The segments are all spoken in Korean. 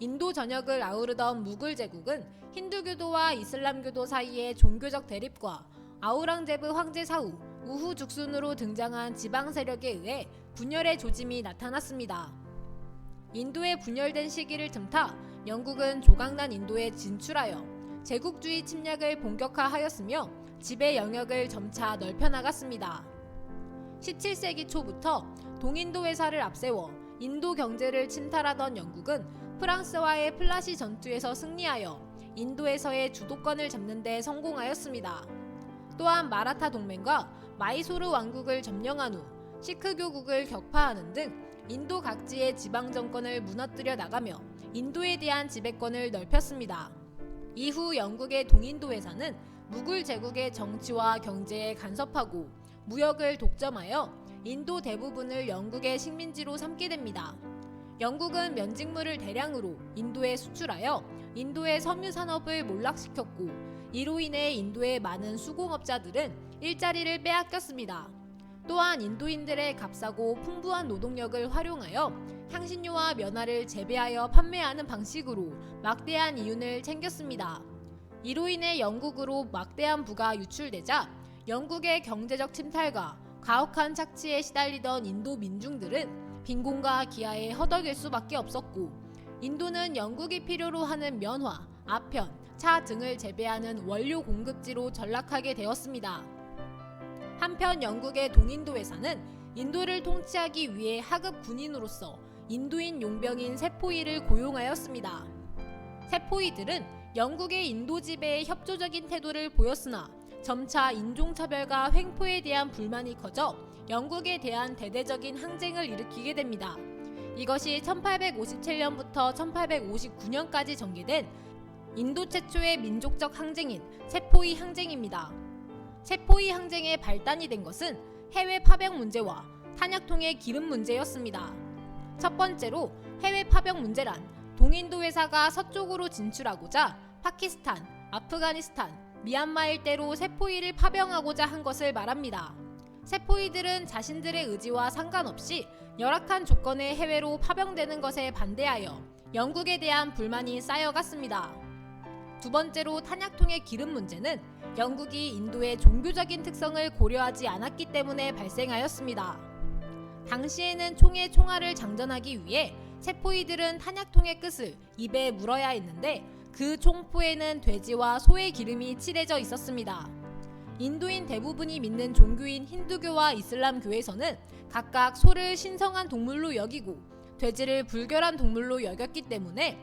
인도 전역을 아우르던 무굴 제국은 힌두교도와 이슬람교도 사이의 종교적 대립과 아우랑제브 황제 사후 우후 죽순으로 등장한 지방 세력에 의해 분열의 조짐이 나타났습니다. 인도에 분열된 시기를 틈타 영국은 조각난 인도에 진출하여 제국주의 침략을 본격화하였으며 지배 영역을 점차 넓혀 나갔습니다. 17세기 초부터 동인도 회사를 앞세워 인도 경제를 침탈하던 영국은 프랑스와의 플라시 전투에서 승리하여 인도에서의 주도권을 잡는 데 성공하였습니다. 또한 마라타 동맹과 마이소르 왕국을 점령한 후 시크교국을 격파하는 등 인도 각지의 지방 정권을 무너뜨려 나가며 인도에 대한 지배권을 넓혔습니다. 이후 영국의 동인도 회사는 무굴 제국의 정치와 경제에 간섭하고 무역을 독점하여 인도 대부분을 영국의 식민지로 삼게 됩니다. 영국은 면직물을 대량으로 인도에 수출하여 인도의 섬유 산업을 몰락시켰고 이로 인해 인도의 많은 수공업자들은 일자리를 빼앗겼습니다. 또한 인도인들의 값싸고 풍부한 노동력을 활용하여 향신료와 면화를 재배하여 판매하는 방식으로 막대한 이윤을 챙겼습니다. 이로 인해 영국으로 막대한 부가 유출되자 영국의 경제적 침탈과 가혹한 착취에 시달리던 인도 민중들은 빈곤과 기아에 허덕일 수밖에 없었고 인도는 영국이 필요로 하는 면화, 아편, 차 등을 재배하는 원료 공급지로 전락하게 되었습니다. 한편 영국의 동인도 회사는 인도를 통치하기 위해 하급 군인으로서 인도인 용병인 세포이를 고용하였습니다. 세포이들은 영국의 인도 지배에 협조적인 태도를 보였으나 점차 인종차별과 횡포에 대한 불만이 커져 영국에 대한 대대적인 항쟁을 일으키게 됩니다. 이것이 1857년부터 1859년까지 전개된 인도 최초의 민족적 항쟁인 세포이 항쟁입니다. 세포이 항쟁의 발단이 된 것은 해외 파병 문제와 탄약통의 기름 문제였습니다. 첫 번째로 해외 파병 문제란 동인도 회사가 서쪽으로 진출하고자 파키스탄, 아프가니스탄, 미얀마 일대로 세포이를 파병하고자 한 것을 말합니다. 세포이들은 자신들의 의지와 상관없이 열악한 조건의 해외로 파병되는 것에 반대하여 영국에 대한 불만이 쌓여갔습니다. 두 번째로 탄약통의 기름 문제는 영국이 인도의 종교적인 특성을 고려하지 않았기 때문에 발생하였습니다. 당시에는 총의 총알을 장전하기 위해 세포이들은 탄약통의 끝을 입에 물어야 했는데 그 총포에는 돼지와 소의 기름이 칠해져 있었습니다. 인도인 대부분이 믿는 종교인 힌두교와 이슬람교에서는 각각 소를 신성한 동물로 여기고 돼지를 불결한 동물로 여겼기 때문에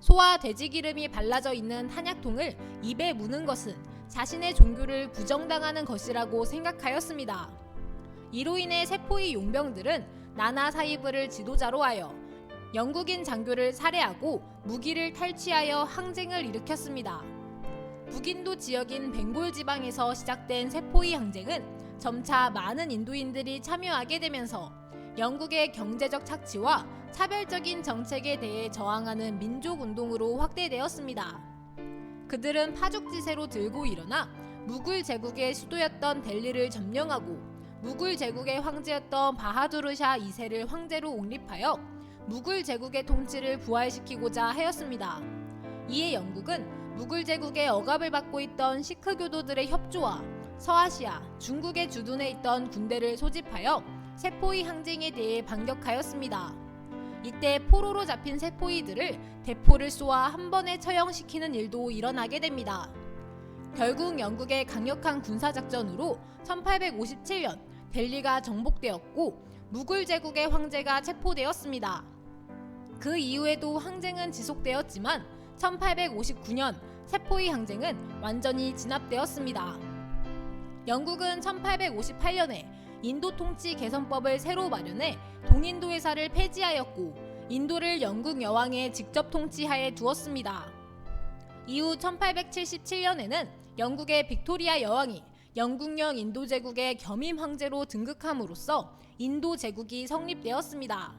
소와 돼지 기름이 발라져 있는 탄약통을 입에 무는 것은 자신의 종교를 부정당하는 것이라고 생각하였습니다. 이로 인해 세포의 용병들은 나나 사이브를 지도자로 하여 영국인 장교를 살해하고 무기를 탈취하여 항쟁을 일으켰습니다. 북인도 지역인 벵골 지방에서 시작된 세포이 항쟁은 점차 많은 인도인들이 참여하게 되면서 영국의 경제적 착취와 차별적인 정책에 대해 저항하는 민족 운동으로 확대되었습니다. 그들은 파죽지세로 들고 일어나 무굴 제국의 수도였던 델리를 점령하고 무굴 제국의 황제였던 바하두르샤 2세를 황제로 옹립하여 무굴 제국의 통치를 부활시키고자 하였습니다. 이에 영국은 무굴 제국의 억압을 받고 있던 시크 교도들의 협조와 서아시아, 중국의 주둔해 있던 군대를 소집하여 세포이 항쟁에 대해 반격하였습니다. 이때 포로로 잡힌 세포이들을 대포를 쏘아 한 번에 처형시키는 일도 일어나게 됩니다. 결국 영국의 강력한 군사작전으로 1857년 델리가 정복되었고 무굴 제국의 황제가 체포되었습니다. 그 이후에도 항쟁은 지속되었지만 1859년 세포이 항쟁은 완전히 진압되었습니다. 영국은 1858년에 인도 통치 개선법을 새로 마련해 동인도 회사를 폐지하였고 인도를 영국 여왕의 직접 통치하에 두었습니다. 이후 1877년에는 영국의 빅토리아 여왕이 영국령 인도 제국의 겸임 황제로 등극함으로써 인도 제국이 성립되었습니다.